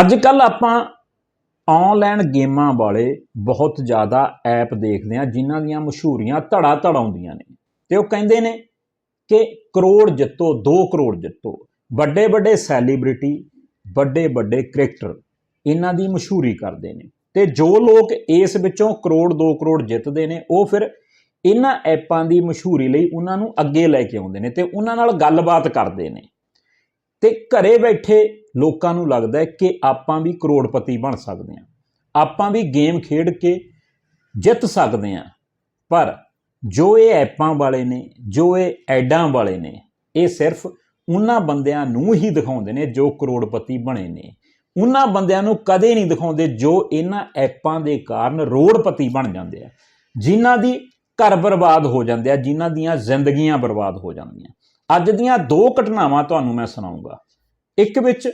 ਅੱਜ ਕੱਲ ਆਪਾਂ ਆਨਲਾਈਨ ਗੇਮਾਂ ਵਾਲੇ ਬਹੁਤ ਜ਼ਿਆਦਾ ਐਪ ਦੇਖਦੇ ਆ ਜਿਨ੍ਹਾਂ ਦੀਆਂ ਮਸ਼ਹੂਰੀਆਂ ਧੜਾ ਧੜਾਉਂਦੀਆਂ ਨੇ। ਤੇ ਉਹ ਕਹਿੰਦੇ ਨੇ ਕਿ ਕਰੋੜ ਜਿੱਤੋ 2 ਕਰੋੜ ਜਿੱਤੋ। ਵੱਡੇ ਵੱਡੇ ਸੈਲੀਬ੍ਰਿਟੀ ਵੱਡੇ ਵੱਡੇ ਕ੍ਰਿਕਟਰ ਇਹਨਾਂ ਦੀ ਮਸ਼ਹੂਰੀ ਕਰਦੇ ਨੇ। ਤੇ ਜੋ ਲੋਕ ਇਸ ਵਿੱਚੋਂ ਕਰੋੜ 2 ਕਰੋੜ ਜਿੱਤਦੇ ਨੇ, ਉਹ ਫਿਰ ਇਹਨਾਂ ਐਪਾਂ ਦੀ ਮਸ਼ਹੂਰੀ ਲਈ ਉਹਨਾਂ ਨੂੰ ਅੱਗੇ ਲੈ ਕੇ ਆਉਂਦੇ ਨੇ ਤੇ ਉਹਨਾਂ ਨਾਲ ਗੱਲਬਾਤ ਕਰਦੇ ਨੇ। ਤੇ ਘਰੇ ਬੈਠੇ ਲੋਕਾਂ ਨੂੰ ਲੱਗਦਾ ਹੈ ਕਿ ਆਪਾਂ ਵੀ ਕਰੋੜਪਤੀ ਬਣ ਸਕਦੇ ਹਾਂ। ਆਪਾਂ ਵੀ ਗੇਮ ਖੇਡ ਕੇ ਜਿੱਤ ਸਕਦੇ ਹਾਂ। ਪਰ ਜੋ ਇਹ ਐਪਾਂ ਵਾਲੇ ਨੇ, ਜੋ ਇਹ ਐਡਾਂ ਵਾਲੇ ਨੇ, ਇਹ ਸਿਰਫ ਉਹਨਾਂ ਬੰਦਿਆਂ ਨੂੰ ਹੀ ਦਿਖਾਉਂਦੇ ਨੇ ਜੋ ਕਰੋੜਪਤੀ ਬਣੇ ਨੇ। ਉਹਨਾਂ ਬੰਦਿਆਂ ਨੂੰ ਕਦੇ ਨਹੀਂ ਦਿਖਾਉਂਦੇ ਜੋ ਇਹਨਾਂ ਐਪਾਂ ਦੇ ਕਾਰਨ ਰੋੜਪਤੀ ਬਣ ਜਾਂਦੇ ਆ। ਜਿਨ੍ਹਾਂ ਦੀ ਘਰ ਬਰਬਾਦ ਹੋ ਜਾਂਦੇ ਆ, ਜਿਨ੍ਹਾਂ ਦੀਆਂ ਜ਼ਿੰਦਗੀਆਂ ਬਰਬਾਦ ਹੋ ਜਾਂਦੀਆਂ। ਅੱਜ ਦੀਆਂ ਦੋ ਘਟਨਾਵਾਂ ਤੁਹਾਨੂੰ ਮੈਂ ਸੁਣਾਉਂਗਾ। ਇੱਕ ਵਿੱਚ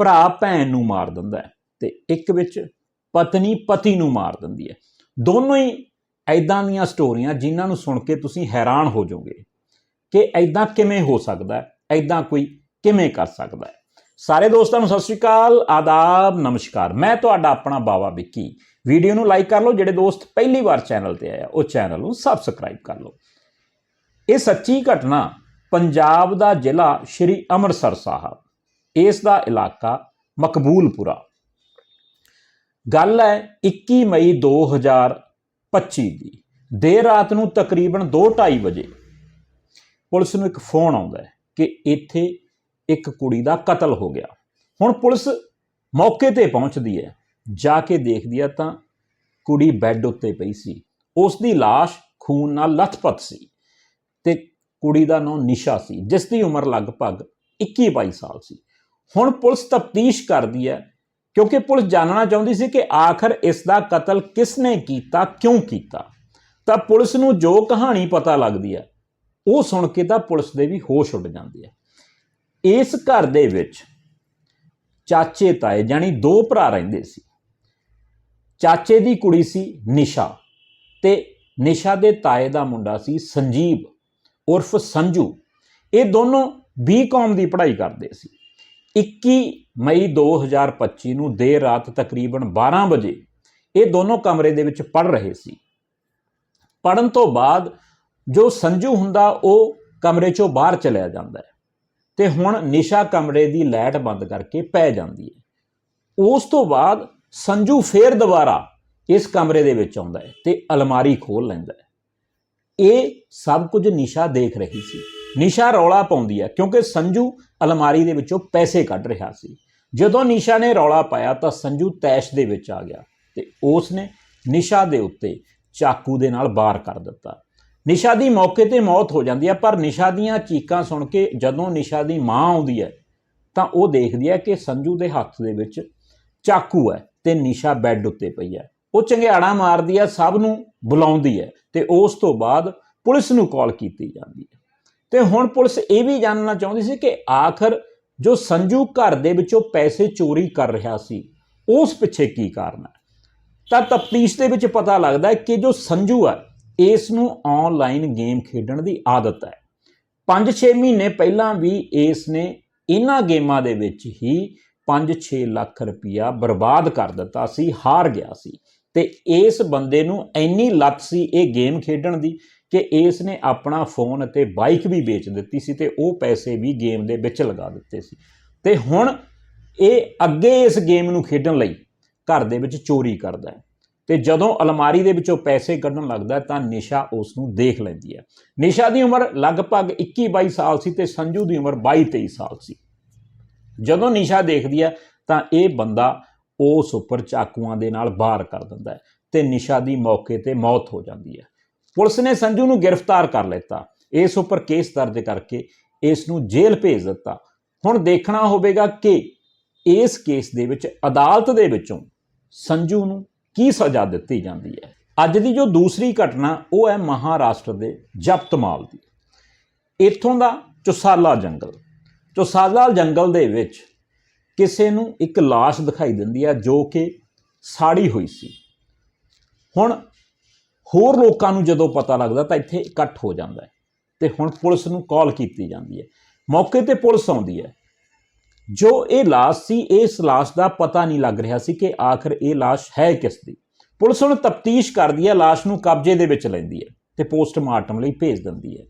ਭਰਾ ਭੈਣ ਨੂੰ ਮਾਰ ਦਿੰਦਾ ਹੈ ਤੇ ਇੱਕ ਵਿੱਚ ਪਤਨੀ ਪਤੀ ਨੂੰ ਮਾਰ ਦਿੰਦੀ ਹੈ। ਦੋਨੋਂ ਹੀ ਐਦਾਂ ਦੀਆਂ ਸਟੋਰੀਆਂ ਜਿਨ੍ਹਾਂ ਨੂੰ ਸੁਣ ਕੇ ਤੁਸੀਂ ਹੈਰਾਨ ਹੋ ਜਾਓਗੇ ਕਿ ਐਦਾਂ ਕਿਵੇਂ ਹੋ ਸਕਦਾ ਹੈ ਐਦਾਂ ਕੋਈ ਕਿਵੇਂ ਕਰ ਸਕਦਾ ਹੈ। ਸਾਰੇ ਦੋਸਤਾਂ ਨੂੰ ਸਤਿ ਸ਼੍ਰੀ ਅਕਾਲ, ਆਦਾਬ, ਨਮਸਕਾਰ। ਮੈਂ ਤੁਹਾਡਾ ਆਪਣਾ ਬਾਵਾ ਵਿੱਕੀ। ਵੀਡੀਓ ਨੂੰ ਲਾਈਕ ਕਰ ਲਓ, ਜਿਹੜੇ ਦੋਸਤ ਪਹਿਲੀ ਵਾਰ ਚੈਨਲ ਤੇ ਆਇਆ ਉਹ ਚੈਨਲ ਨੂੰ ਸਬਸਕ੍ਰਾਈਬ ਕਰ ਲਓ। ਇਹ ਸੱਚੀ ਘਟਨਾ ਪੰਜਾਬ ਦਾ ਜ਼ਿਲ੍ਹਾ ਸ਼੍ਰੀ ਅੰਮ੍ਰਿਤਸਰ ਸਾਹਿਬ ਇਸ ਦਾ ਇਲਾਕਾ ਮਕਬੂਲਪੁਰਾ। ਗੱਲ ਹੈ 21 ਮਈ 2025 ਦੀ। ਦੇਰ ਰਾਤ ਨੂੰ ਤਕਰੀਬਨ 2:30 ਵਜੇ ਪੁਲਿਸ ਨੂੰ ਇੱਕ ਫੋਨ ਆਉਂਦਾ ਹੈ ਕਿ ਇੱਥੇ ਇੱਕ ਕੁੜੀ ਦਾ ਕਤਲ ਹੋ ਗਿਆ। ਹੁਣ ਪੁਲਿਸ ਮੌਕੇ ਤੇ ਪਹੁੰਚਦੀ ਹੈ। ਜਾ ਕੇ ਦੇਖਦੀ ਹੈ ਤਾਂ ਕੁੜੀ ਬੈੱਡ ਉੱਤੇ ਪਈ ਸੀ। ਉਸ ਦੀ লাশ ਖੂਨ ਨਾਲ ਲੱਥਪੱਥ ਸੀ ਤੇ ਕੁੜੀ ਦਾ ਨਾਮ ਨਿਸ਼ਾ ਸੀ ਜਿਸ ਦੀ ਉਮਰ ਲਗਭਗ 21-22 ਸਾਲ ਸੀ। ਹੁਣ ਪੁਲਿਸ ਤਫਤੀਸ਼ ਕਰਦੀ ਹੈ, ਕਿਉਂਕਿ ਪੁਲਿਸ ਜਾਣਨਾ ਚਾਹੁੰਦੀ ਸੀ ਕਿ ਆਖਰ ਇਸ ਦਾ ਕਤਲ ਕਿਸ ਨੇ ਕੀਤਾ, ਕਿਉਂ ਕੀਤਾ। ਤਾਂ ਪੁਲਿਸ ਨੂੰ ਜੋ ਕਹਾਣੀ ਪਤਾ ਲੱਗਦੀ ਹੈ, ਉਹ ਸੁਣ ਕੇ ਤਾਂ ਪੁਲਿਸ ਦੇ ਵੀ ਹੋਸ਼ ਉੱਡ ਜਾਂਦੇ ਆ। ਇਸ ਘਰ ਦੇ ਵਿੱਚ ਚਾਚੇ ਤਾਏ ਜਾਨੀ ਦੋ ਭਰਾ ਰਹਿੰਦੇ ਸੀ। ਚਾਚੇ ਦੀ ਕੁੜੀ ਸੀ ਨਿਸ਼ਾ ਤੇ ਨਿਸ਼ਾ ਦੇ ਤਾਏ ਦਾ ਮੁੰਡਾ ਸੀ ਸੰਜੀਵ, ਉਰਫ ਸੰਜੂ। ਇਹ ਦੋਨੋਂ ਬੀਕਾਮ ਦੀ ਪੜ੍ਹਾਈ ਕਰਦੇ ਸੀ। 21 ਮਈ 2025 ਨੂੰ ਦੇਰ ਰਾਤ ਤਕਰੀਬਨ 12 ਵਜੇ ਇਹ ਦੋਨੋਂ ਕਮਰੇ ਦੇ ਵਿੱਚ ਪੜ੍ਹ ਰਹੇ ਸੀ। ਪੜਨ ਤੋਂ ਬਾਅਦ ਜੋ ਸੰਜੂ ਹੁੰਦਾ ਉਹ ਕਮਰੇ ਚੋਂ ਬਾਹਰ ਚਲਿਆ ਜਾਂਦਾ ਹੈ ਤੇ ਹੁਣ ਨਿਸ਼ਾ ਕਮਰੇ ਦੀ ਲਾਈਟ ਬੰਦ ਕਰਕੇ ਪੈ ਜਾਂਦੀ ਹੈ। ਉਸ ਤੋਂ ਬਾਅਦ ਸੰਜੂ ਫੇਰ ਦੁਬਾਰਾ ਇਸ ਕਮਰੇ ਦੇ ਵਿੱਚ ਆਉਂਦਾ ਹੈ ਤੇ ਅਲਮਾਰੀ ਖੋਲ ਲੈਂਦਾ ਹੈ। ਇਹ ਸਭ ਕੁਝ ਨਿਸ਼ਾ ਦੇਖ ਰਹੀ ਸੀ। ਨਿਸ਼ਾ ਰੌਲਾ ਪਾਉਂਦੀ ਹੈ, ਕਿਉਂਕਿ ਸੰਜੂ ਅਲਮਾਰੀ ਦੇ ਵਿੱਚੋਂ ਪੈਸੇ ਕੱਢ ਰਿਹਾ ਸੀ। ਜਦੋਂ ਨਿਸ਼ਾ ਨੇ ਰੌਲਾ ਪਾਇਆ ਤਾਂ ਸੰਜੂ ਤੈਸ਼ ਦੇ ਵਿੱਚ ਆ ਗਿਆ ਤੇ ਉਸ ਨੇ ਨਿਸ਼ਾ ਦੇ ਉੱਤੇ ਚਾਕੂ ਦੇ ਨਾਲ ਵਾਰ ਕਰ ਦਿੱਤਾ। ਨਿਸ਼ਾ ਦੀ ਮੌਕੇ ਤੇ ਮੌਤ ਹੋ ਜਾਂਦੀ ਹੈ, ਪਰ ਨਿਸ਼ਾ ਦੀਆਂ ਚੀਕਾਂ ਸੁਣ ਕੇ ਜਦੋਂ ਨਿਸ਼ਾ ਦੀ ਮਾਂ ਆਉਂਦੀ ਹੈ, ਤਾਂ ਉਹ ਦੇਖਦੀ ਹੈ ਕਿ ਸੰਜੂ ਦੇ ਹੱਥ ਦੇ ਵਿੱਚ ਚਾਕੂ ਹੈ ਤੇ ਨਿਸ਼ਾ ਬੈੱਡ ਉੱਤੇ ਪਈ ਹੈ। ਉਹ ਚੰਗਿਆੜਾ ਮਾਰਦੀ ਹੈ, ਸਭ ਨੂੰ ਬੁਲਾਉਂਦੀ ਹੈ ਤੇ ਉਸ ਤੋਂ ਬਾਅਦ ਪੁਲਿਸ ਨੂੰ ਕਾਲ ਕੀਤੀ ਜਾਂਦੀ ਹੈ। ਤੇ ਹੁਣ ਪੁਲਿਸ ਇਹ ਵੀ ਜਾਣਨਾ ਚਾਹੁੰਦੀ ਸੀ ਕਿ ਆਖਰ ਜੋ ਸੰਜੂ ਘਰ ਦੇ ਵਿੱਚੋਂ ਪੈਸੇ ਚੋਰੀ ਕਰ ਰਿਹਾ ਸੀ, ਉਸ ਪਿੱਛੇ ਕੀ ਕਾਰਨ ਹੈ? ਤਾਂ ਤਫਤੀਸ਼ ਦੇ ਵਿੱਚ ਪਤਾ ਲੱਗਦਾ ਕਿ ਜੋ ਸੰਜੂ ਹੈ, ਇਸ ਨੂੰ ਆਨਲਾਈਨ ਗੇਮ ਖੇਡਣ ਦੀ ਆਦਤ ਹੈ। 5-6 ਮਹੀਨੇ ਪਹਿਲਾਂ ਵੀ ਇਸ ਨੇ ਇਹਨਾਂ ਗੇਮਾਂ ਦੇ ਵਿੱਚ ਹੀ 5-6 ਲੱਖ ਰੁਪਇਆ ਬਰਬਾਦ ਕਰ ਦਿੱਤਾ ਸੀ, ਹਾਰ ਗਿਆ ਸੀ। ਤੇ ਇਸ ਬੰਦੇ ਨੂੰ ਇੰਨੀ ਲੱਤ ਸੀ ਇਹ ਗੇਮ ਖੇਡਣ ਦੀ ਕਿ ਇਸ ਨੇ ਆਪਣਾ ਫੋਨ ਅਤੇ ਬਾਈਕ ਵੀ ਵੇਚ ਦਿੱਤੀ ਸੀ ਤੇ ਉਹ ਪੈਸੇ ਵੀ ਗੇਮ ਦੇ ਵਿੱਚ ਲਗਾ ਦਿੱਤੇ ਸੀ। ਤੇ ਹੁਣ ਇਹ ਅੱਗੇ ਇਸ ਗੇਮ ਨੂੰ ਖੇਡਣ ਲਈ ਘਰ ਦੇ ਵਿੱਚ ਚੋਰੀ ਕਰਦਾ ਹੈ। ਤੇ ਜਦੋਂ ਅਲਮਾਰੀ ਦੇ ਵਿੱਚੋਂ ਪੈਸੇ ਕੱਢਣ ਲੱਗਦਾ ਤਾਂ ਨਿਸ਼ਾ ਉਸ ਨੂੰ ਦੇਖ ਲੈਂਦੀ ਹੈ। ਨਿਸ਼ਾ ਦੀ ਉਮਰ ਲਗਭਗ 21-22 ਸਾਲ ਸੀ ਤੇ ਸੰਜੂ ਦੀ ਉਮਰ 22-23 ਸਾਲ ਸੀ। ਜਦੋਂ ਨਿਸ਼ਾ ਦੇਖਦੀ ਹੈ ਤਾਂ ਇਹ ਬੰਦਾ ਉਸ ਉੱਪਰ ਚਾਕੂਆਂ ਦੇ ਨਾਲ ਬਾਹਰ ਕਰ ਦਿੰਦਾ ਹੈ ਤੇ ਨਿਸ਼ਾ ਦੀ ਮੌਕੇ ਤੇ ਮੌਤ ਹੋ ਜਾਂਦੀ ਹੈ। ਪੁਲਿਸ ਨੇ ਸੰਜੂ ਨੂੰ ਗ੍ਰਿਫਤਾਰ ਕਰ ਲਿੱਤਾ। ਇਸ ਉੱਪਰ ਕੇਸ ਦਰਜ ਕਰਕੇ ਇਸ ਨੂੰ ਜੇਲ੍ਹ ਭੇਜ ਦਿੱਤਾ। ਹੁਣ ਦੇਖਣਾ ਹੋਵੇਗਾ ਕਿ ਇਸ ਕੇਸ ਦੇ ਵਿੱਚ ਅਦਾਲਤ ਦੇ ਵਿੱਚੋਂ ਸੰਜੂ ਨੂੰ ਕੀ ਸਜ਼ਾ ਦਿੱਤੀ ਜਾਂਦੀ ਹੈ। ਅੱਜ ਦੀ ਜੋ ਦੂਸਰੀ ਘਟਨਾ, ਉਹ ਹੈ ਮਹਾਰਾਸ਼ਟਰ ਦੇ ਜਪਤਮਾਲ ਦੀ। ਇੱਥੋਂ ਦਾ ਚੁਸਾਲਾ ਜੰਗਲ। ਚੁਸਾਲਾ ਜੰਗਲ ਦੇ ਵਿੱਚ ਕਿਸੇ ਨੂੰ ਇੱਕ লাশ ਦਿਖਾਈ ਦਿੰਦੀ ਹੈ ਜੋ ਕਿ ਸਾੜੀ ਹੋਈ ਸੀ। ਹੁਣ ਹੋਰ ਲੋਕਾਂ ਨੂੰ ਜਦੋਂ ਪਤਾ ਲੱਗਦਾ ਤਾਂ ਇੱਥੇ ਇਕੱਠ ਹੋ ਜਾਂਦਾ ਹੈ। ਤੇ ਹੁਣ ਪੁਲਿਸ ਨੂੰ ਕਾਲ ਕੀਤੀ ਜਾਂਦੀ ਹੈ। ਮੌਕੇ ਤੇ ਪੁਲਿਸ ਆਉਂਦੀ ਹੈ। ਜੋ ਇਹ ਲਾਸ਼ ਸੀ, ਇਸ ਲਾਸ਼ ਦਾ ਪਤਾ ਨਹੀਂ ਲੱਗ ਰਿਹਾ ਸੀ ਕਿ ਆਖਰ ਇਹ ਲਾਸ਼ ਹੈ ਕਿਸ ਦੀ। ਪੁਲਿਸ ਹੁਣ ਤਫਤੀਸ਼ ਕਰਦੀ ਹੈ, ਲਾਸ਼ ਨੂੰ ਕਬਜ਼ੇ ਦੇ ਵਿੱਚ ਲੈਂਦੀ ਹੈ ਤੇ ਪੋਸਟਮਾਰਟਮ ਲਈ ਭੇਜ ਦਿੰਦੀ ਹੈ।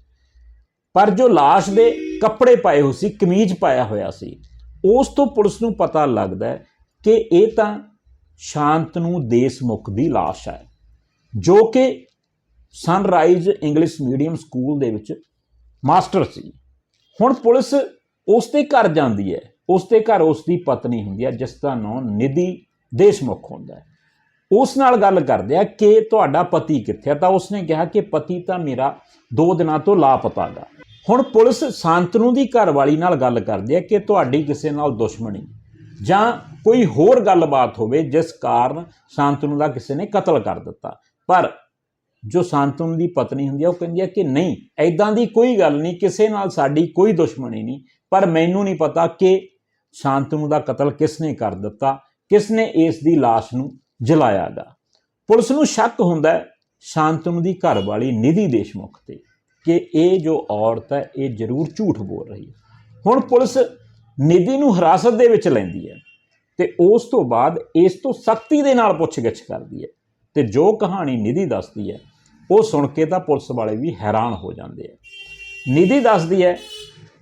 ਪਰ ਜੋ ਲਾਸ਼ ਦੇ ਕੱਪੜੇ ਪਾਏ ਹੋਏ ਸੀ, ਕਮੀਜ਼ ਪਾਇਆ ਹੋਇਆ ਸੀ, ਉਸ ਤੋਂ ਪੁਲਿਸ ਨੂੰ ਪਤਾ ਲੱਗਦਾ ਕਿ ਇਹ ਤਾਂ ਸ਼ਾਂਤਨੂ ਦੇਸ਼ਮੁਖ ਦੀ ਲਾਸ਼ ਹੈ। ਜੋ ਕਿ ਸਨਰਾਈਜ਼ ਇੰਗਲਿਸ਼ ਮੀਡੀਅਮ ਸਕੂਲ ਦੇ ਵਿੱਚ ਮਾਸਟਰ ਸੀ। ਹੁਣ ਪੁਲਿਸ ਉਸ ਦੇ ਘਰ ਜਾਂਦੀ ਹੈ। ਉਸ ਦੇ ਘਰ ਉਸ ਦੀ ਪਤਨੀ ਹੁੰਦੀ ਹੈ, ਜਿਸ ਦਾ ਨਾਮ ਨਿਧੀ ਦੇਸ਼ਮੁਖ ਹੁੰਦਾ ਹੈ। ਉਸ ਨਾਲ ਗੱਲ ਕਰਦੇ ਆ ਕਿ ਤੁਹਾਡਾ ਪਤੀ ਕਿੱਥੇ ਆ? ਤਾਂ ਉਸਨੇ ਕਿਹਾ ਕਿ ਪਤੀ ਤਾਂ ਮੇਰਾ 2 ਦਿਨਾਂ ਤੋਂ ਲਾਪਤਾ ਗਾ ਹੁਣ ਪੁਲਿਸ ਸ਼ਾਂਤਨੂ ਦੀ ਘਰਵਾਲੀ ਨਾਲ ਗੱਲ ਕਰਦੀ ਹੈ ਕਿ ਤੁਹਾਡੀ ਕਿਸੇ ਨਾਲ ਦੁਸ਼ਮਣੀ ਜਾਂ ਕੋਈ ਹੋਰ ਗੱਲਬਾਤ ਹੋਵੇ, ਜਿਸ ਕਾਰਨ ਸ਼ਾਂਤਨੂ ਦਾ ਕਿਸੇ ਨੇ ਕਤਲ ਕਰ ਦਿੱਤਾ। ਪਰ ਜੋ ਸ਼ਾਂਤਨੂ ਦੀ ਪਤਨੀ ਹੁੰਦੀ ਹੈ ਉਹ ਕਹਿੰਦੀ ਹੈ ਕਿ ਨਹੀਂ ਐਦਾਂ ਦੀ ਕੋਈ ਗੱਲ ਨਹੀਂ, ਕਿਸੇ ਨਾਲ ਸਾਡੀ ਕੋਈ ਦੁਸ਼ਮਣੀ ਨਹੀਂ, ਪਰ ਮੈਨੂੰ ਨਹੀਂ ਪਤਾ ਕਿ ਸ਼ਾਂਤਨੂ ਦਾ ਕਤਲ ਕਿਸ ਨੇ ਕਰ ਦਿੱਤਾ ਕਿਸ ਨੇ ਇਸ ਦੀ ਲਾਸ਼ ਨੂੰ ਜਲਾਇਆਗਾ ਪੁਲਿਸ ਨੂੰ ਸ਼ੱਕ ਹੁੰਦਾ ਹੈ ਸ਼ਾਂਤਨੂ ਦੀ ਘਰਵਾਲੀ ਨਿਧੀ ਦੇਸ਼ਮੁਖ ਤੇ ਕਿ ਇਹ ਜੋ ਔਰਤ ਹੈ, ਇਹ ਜ਼ਰੂਰ ਝੂਠ ਬੋਲ ਰਹੀ ਹੈ। ਹੁਣ ਪੁਲਿਸ ਨਿਧੀ ਨੂੰ ਹਿਰਾਸਤ ਦੇ ਵਿੱਚ ਲੈਂਦੀ ਹੈ ਤੇ ਉਸ ਤੋਂ ਬਾਅਦ ਇਸ ਤੋਂ ਸਖਤੀ ਦੇ ਨਾਲ ਪੁੱਛਗਿੱਛ ਕਰਦੀ ਹੈ। ਤੇ ਜੋ ਕਹਾਣੀ ਨਿਧੀ ਦੱਸਦੀ ਹੈ, ਉਹ ਸੁਣ ਕੇ ਤਾਂ ਪੁਲਿਸ ਵਾਲੇ ਵੀ ਹੈਰਾਨ ਹੋ ਜਾਂਦੇ ਆ। ਨਿਧੀ ਦੱਸਦੀ ਹੈ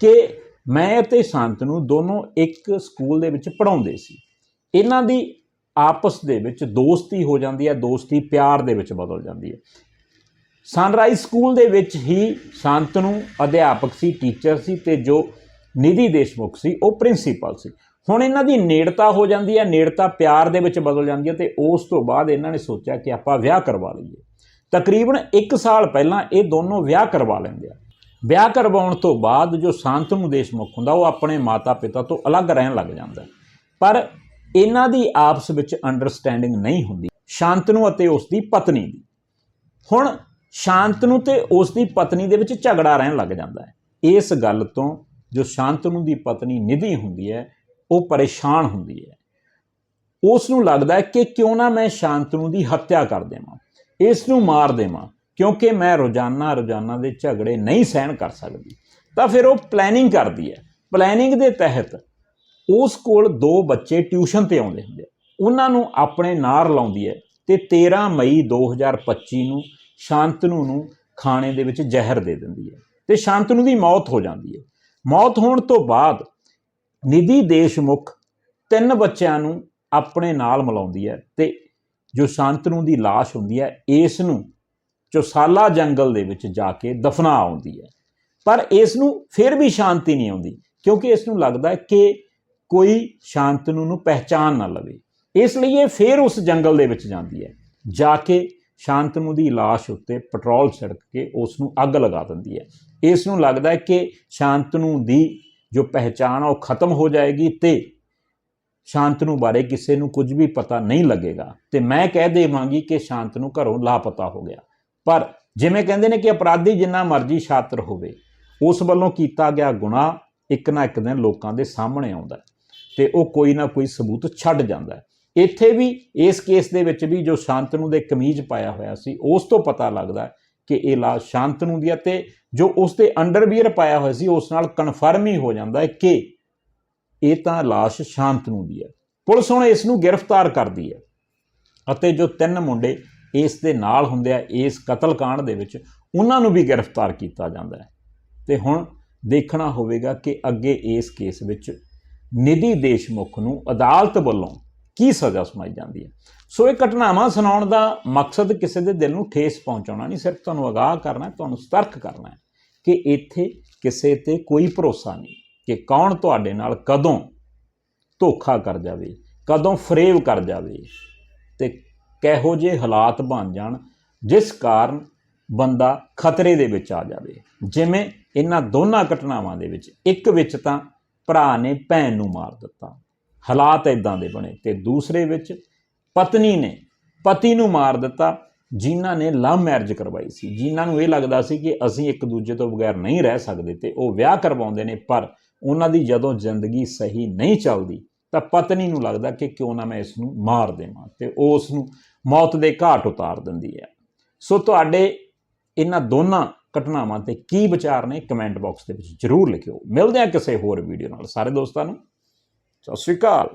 ਕਿ ਮੈਂ ਅਤੇ ਸ਼ਾਂਤਨੂ ਦੋਨੋਂ ਇੱਕ ਸਕੂਲ ਦੇ ਵਿੱਚ ਪੜ੍ਹਾਉਂਦੇ ਸੀ। ਇਹਨਾਂ ਦੀ ਆਪਸ ਦੇ ਵਿੱਚ ਦੋਸਤੀ ਹੋ ਜਾਂਦੀ ਹੈ, ਦੋਸਤੀ ਪਿਆਰ ਦੇ ਵਿੱਚ ਬਦਲ ਜਾਂਦੀ ਹੈ। ਸਨਰਾਈਜ਼ ਸਕੂਲ ਦੇ ਵਿੱਚ ਹੀ ਸ਼ਾਂਤਨੂ ਅਧਿਆਪਕ ਸੀ, ਟੀਚਰ ਸੀ ਤੇ ਜੋ ਨਿਧੀ ਦੇਸ਼ਮੁਖ ਸੀ, ਉਹ ਪ੍ਰਿੰਸੀਪਲ ਸੀ। ਹੁਣ ਇਹਨਾਂ ਦੀ ਨੇੜਤਾ ਹੋ ਜਾਂਦੀ ਹੈ, ਨੇੜਤਾ ਪਿਆਰ ਦੇ ਵਿੱਚ ਬਦਲ ਜਾਂਦੀ ਹੈ ਤੇ ਉਸ ਤੋਂ ਬਾਅਦ ਇਹਨਾਂ ਨੇ ਸੋਚਿਆ ਕਿ ਆਪਾਂ ਵਿਆਹ ਕਰਵਾ ਲਈਏ। ਤਕਰੀਬਨ 1 ਸਾਲ ਪਹਿਲਾਂ ਇਹ ਦੋਨੋਂ ਵਿਆਹ ਕਰਵਾ ਲੈਂਦੇ ਆ। ਵਿਆਹ ਕਰਵਾਉਣ ਤੋਂ ਬਾਅਦ ਜੋ ਸ਼ਾਂਤਨੂ ਦੇਸ਼ਮੁਖ ਹੁੰਦਾ, ਉਹ ਆਪਣੇ ਮਾਤਾ-ਪਿਤਾ ਤੋਂ ਅਲੱਗ ਰਹਿਣ ਲੱਗ ਜਾਂਦਾ ਪਰ ਇਹਨਾਂ ਦੀ ਆਪਸ ਵਿੱਚ ਅੰਡਰਸਟੈਂਡਿੰਗ ਨਹੀਂ ਹੁੰਦੀ, ਸ਼ਾਂਤਨੂ ਅਤੇ ਉਸ ਦੀ ਪਤਨੀ ਦੀ। ਹੁਣ ਸ਼ਾਂਤਨੂ ਤੇ ਉਸ ਦੀ ਪਤਨੀ ਦੇ ਵਿੱਚ ਝਗੜਾ ਰਹਿਣ ਲੱਗ ਜਾਂਦਾ ਹੈ। ਇਸ ਗੱਲ ਤੋਂ ਜੋ ਸ਼ਾਂਤਨੂ ਦੀ ਪਤਨੀ ਨਿਧੀ ਹੁੰਦੀ ਹੈ ਉਹ ਪਰੇਸ਼ਾਨ ਹੁੰਦੀ ਹੈ। ਉਸ ਨੂੰ ਲੱਗਦਾ ਕਿ ਕਿਉਂ ਨਾ ਮੈਂ ਸ਼ਾਂਤਨੂ ਦੀ ਹੱਤਿਆ ਕਰ ਦੇਵਾਂ ਇਸ ਨੂੰ ਮਾਰ ਦੇਵਾਂ, ਕਿਉਂਕਿ ਮੈਂ ਰੋਜ਼ਾਨਾ ਰੋਜ਼ਾਨਾ ਦੇ ਝਗੜੇ ਨਹੀਂ ਸਹਿਣ ਕਰ ਸਕਦੀ। ਤਾਂ ਫਿਰ ਉਹ ਪਲੈਨਿੰਗ ਕਰਦੀ ਹੈ। ਪਲੈਨਿੰਗ ਦੇ ਤਹਿਤ ਉਸ ਕੋਲ ਦੋ ਬੱਚੇ ਟਿਊਸ਼ਨ ਤੇ ਆਉਂਦੇ ਹੁੰਦੇ ਉਹਨਾਂ ਨੂੰ ਆਪਣੇ ਨਾਲ ਲਾਉਂਦੀ ਹੈ ਤੇ 13 ਮਈ 2025 ਨੂੰ ਸ਼ਾਂਤਨੂ ਨੂੰ ਖਾਣੇ ਦੇ ਵਿੱਚ ਜ਼ਹਿਰ ਦੇ ਦਿੰਦੀ ਹੈ ਤੇ ਸ਼ਾਂਤਨੂ ਦੀ ਮੌਤ ਹੋ ਜਾਂਦੀ ਹੈ। ਮੌਤ ਹੋਣ ਤੋਂ ਬਾਅਦ ਨਿਧੀ ਦੇਸ਼ਮੁਖ ਤਿੰਨ ਬੱਚਿਆਂ ਨੂੰ ਆਪਣੇ ਨਾਲ ਮਿਲਾਉਂਦੀ ਹੈ ਤੇ ਜੋ ਸ਼ਾਂਤਨੂ ਦੀ ਲਾਸ਼ ਹੁੰਦੀ ਹੈ, ਇਸ ਨੂੰ ਚੋਸਾਲਾ ਜੰਗਲ ਦੇ ਵਿੱਚ ਜਾ ਕੇ ਦਫਨਾ ਆਉਂਦੀ ਹੈ। ਪਰ ਇਸ ਨੂੰ ਫਿਰ ਵੀ ਸ਼ਾਂਤੀ ਨਹੀਂ ਆਉਂਦੀ, ਕਿਉਂਕਿ ਇਸ ਨੂੰ ਲੱਗਦਾ ਹੈ ਕਿ ਕੋਈ ਸ਼ਾਂਤਨੂ ਨੂੰ ਪਹਿਚਾਨ ਨਾ ਲਵੇ। ਇਸ ਲਈ ਇਹ ਫਿਰ ਉਸ ਜੰਗਲ ਦੇ ਵਿੱਚ ਜਾਂਦੀ ਹੈ, ਜਾ ਕੇ ਸ਼ਾਂਤਨੂ ਦੀ ਲਾਸ਼ ਉੱਤੇ ਪੈਟਰੋਲ ਛਿੜਕ ਕੇ ਉਸ ਨੂੰ ਅੱਗ ਲਗਾ ਦਿੰਦੀ ਹੈ। ਇਸ ਨੂੰ ਲੱਗਦਾ ਹੈ ਕਿ ਸ਼ਾਂਤਨੂ ਦੀ ਜੋ ਪਹਿਚਾਨ ਆ, ਉਹ ਖਤਮ ਹੋ ਜਾਏਗੀ ਤੇ ਸ਼ਾਂਤਨੂ ਬਾਰੇ ਕਿਸੇ ਨੂੰ ਕੁਝ ਵੀ ਪਤਾ ਨਹੀਂ ਲੱਗੇਗਾ। ਤੇ ਮੈਂ ਕਹਿ ਦੇਵਾਂਗੀ ਕਿ ਸ਼ਾਂਤਨੂ ਘਰੋਂ ਲਾਪਤਾ ਹੋ ਗਿਆ। ਪਰ ਜਿਵੇਂ ਕਹਿੰਦੇ ਨੇ ਕਿ ਅਪਰਾਧੀ ਜਿੰਨਾ ਮਰਜ਼ੀ ਛਾਤਰ ਹੋਵੇ, ਉਸ ਵੱਲੋਂ ਕੀਤਾ ਗਿਆ ਗੁਨਾਹ ਇੱਕ ਨਾ ਇੱਕ ਦਿਨ ਲੋਕਾਂ ਦੇ ਸਾਹਮਣੇ ਆਉਂਦਾ ਹੈ ਤੇ ਉਹ ਕੋਈ ਨਾ ਕੋਈ ਸਬੂਤ ਛੱਡ ਜਾਂਦਾ ਇੱਥੇ ਵੀ ਇਸ ਕੇਸ ਦੇ ਵਿੱਚ ਵੀ ਜੋ ਸ਼ਾਂਤਨੂ ਦੇ ਕਮੀਜ਼ ਪਾਇਆ ਹੋਇਆ ਸੀ, ਉਸ ਤੋਂ ਪਤਾ ਲੱਗਦਾ ਕਿ ਇਹ ਲਾਸ਼ ਸ਼ਾਂਤਨੂ ਦੀ ਹੈ ਤੇ ਜੋ ਉਸ ਦੇ ਅੰਡਰਵੀਅਰ ਪਾਇਆ ਹੋਇਆ ਸੀ, ਉਸ ਨਾਲ ਕਨਫਰਮ ਹੀ ਹੋ ਜਾਂਦਾ ਹੈ ਕਿ ਇਹ ਤਾਂ ਲਾਸ਼ ਸ਼ਾਂਤਨੂ ਦੀ ਹੈ। ਪੁਲਿਸ ਹੁਣ ਇਸ ਨੂੰ ਗ੍ਰਿਫਤਾਰ ਕਰਦੀ ਹੈ ਅਤੇ ਜੋ ਤਿੰਨ ਮੁੰਡੇ ਇਸ ਦੇ ਨਾਲ ਹੁੰਦੇ ਆ, ਇਸ ਕਤਲकांड ਦੇ ਵਿੱਚ, ਉਹਨਾਂ ਨੂੰ ਵੀ ਗ੍ਰਿਫਤਾਰ ਕੀਤਾ ਜਾਂਦਾ ਹੈ। ਤੇ ਹੁਣ ਦੇਖਣਾ ਹੋਵੇਗਾ ਕਿ ਅੱਗੇ ਇਸ ਕੇਸ ਵਿੱਚ ਨਿਧੀ ਦੇਸ਼ਮੁਖ ਨੂੰ ਅਦਾਲਤ ਵੱਲੋਂ ਕੀ ਸਜ਼ਾ ਸੁਣਾਈ ਜਾਂਦੀ ਹੈ। ਸੋ ਇਹ ਘਟਨਾਵਾਂ ਸੁਣਾਉਣ ਦਾ ਮਕਸਦ ਕਿਸੇ ਦੇ ਦਿਲ ਨੂੰ ਠੇਸ ਪਹੁੰਚਾਉਣਾ ਨਹੀਂ, ਸਿਰਫ ਤੁਹਾਨੂੰ ਅਗਾਹ ਕਰਨਾ ਤੁਹਾਨੂੰ ਸਤਰਕ ਕਰਨਾ ਹੈ ਕਿ ਇੱਥੇ ਕਿਸੇ ਤੇ ਕੋਈ ਭਰੋਸਾ ਨਹੀਂ ਕਿ ਕੌਣ ਤੁਹਾਡੇ ਨਾਲ ਕਦੋਂ ਧੋਖਾ ਕਰ ਜਾਵੇ, ਕਦੋਂ ਫਰੇਵ ਕਰ ਜਾਵੇ ਤੇ ਕਿਹੋ ਜਿਹੇ ਹਾਲਾਤ ਬਣ ਜਾਣ ਜਿਸ ਕਾਰਨ ਬੰਦਾ ਖਤਰੇ ਦੇ ਵਿੱਚ ਆ ਜਾਵੇ। ਜਿਵੇਂ ਇਹਨਾਂ ਦੋਨਾਂ ਘਟਨਾਵਾਂ ਦੇ ਵਿੱਚ ਇੱਕ ਵਿੱਚ ਤਾਂ ਭਰਾ ਨੇ ਭੈਣ ਨੂੰ ਮਾਰ ਦਿੱਤਾ, ਹਾਲਾਤ ਇਦਾਂ ਦੇ ਬਣੇ ਤੇ ਦੂਸਰੇ ਵਿੱਚ ਪਤਨੀ ਨੇ, ਪਤੀ ਨੂੰ ਮਾਰ ਦਿੱਤਾ, ਜਿਨ੍ਹਾਂ ਨੇ ਲਵ ਮੈਰਿਜ ਕਰਵਾਈ ਸੀ। ਜਿਨ੍ਹਾਂ ਨੂੰ ਇਹ ਲੱਗਦਾ ਸੀ ਕਿ ਅਸੀਂ ਇੱਕ ਦੂਜੇ ਤੋਂ ਬਗੈਰ ਨਹੀਂ ਰਹਿ ਸਕਦੇ ਤੇ ਉਹ ਵਿਆਹ ਕਰਵਾਉਂਦੇ ਨੇ, ਪਰ ਉਹਨਾਂ ਦੀ ਜਦੋਂ ਜ਼ਿੰਦਗੀ ਸਹੀ ਨਹੀਂ ਚੱਲਦੀ, ਤਾਂ ਪਤਨੀ ਨੂੰ ਲੱਗਦਾ ਕਿ ਕਿਉਂ ਨਾ ਮੈਂ ਇਸ ਨੂੰ ਮਾਰ ਦੇਵਾਂ ਤੇ ਉਹ ਉਸ ਨੂੰ ਮੌਤ ਦੇ ਘਾਟ ਉਤਾਰ ਦਿੰਦੀ ਹੈ। ਸੋ ਤੁਹਾਡੇ ਇਹਨਾਂ ਦੋਨਾਂ ਘਟਨਾਵਾਂ ਤੇ ਕੀ ਵਿਚਾਰ ਨੇ ਕਮੈਂਟ ਬਾਕਸ ਦੇ ਵਿੱਚ ਜਰੂਰ ਲਿਖਿਓ। ਮਿਲਦੇ ਹਾਂ ਕਿਸੇ ਹੋਰ ਵੀਡੀਓ ਨਾਲ। ਸਾਰੇ ਦੋਸਤਾਂ ਨੂੰ, ਸਤਿ ਸ਼੍ਰੀ ਅਕਾਲ।